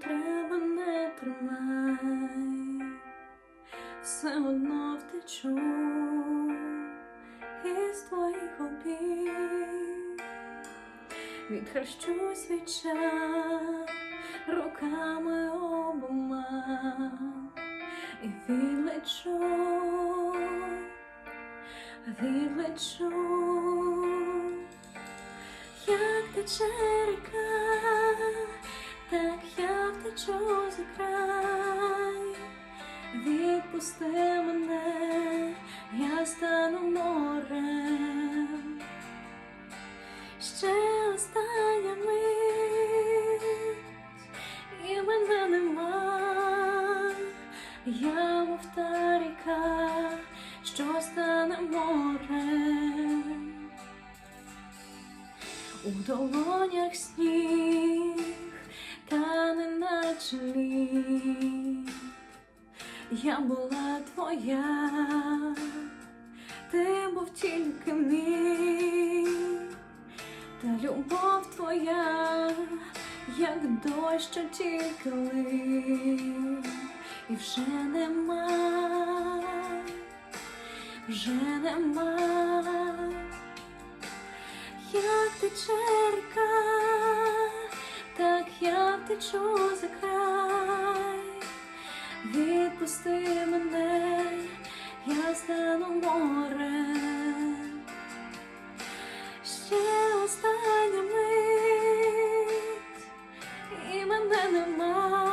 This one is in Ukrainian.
треба, не тримай, все одно втечу із твоїх обійм, відхрещусь від чар руками обома. І відлечу, відлечу, як тече ріка, втечу за край, відпусти мене, я стану морем. Ще остання мить, і мене нема, я мов та ріка, що стане морем. У долонях сніг, та не наче лід. Я була твоя, ти був тільки мій, та любов твоя, як дощ, що тільки лив, і вже нема, вже нема, як тече плечо за край, відпусти мене, я стану морем. Ще остання мить і мене нема.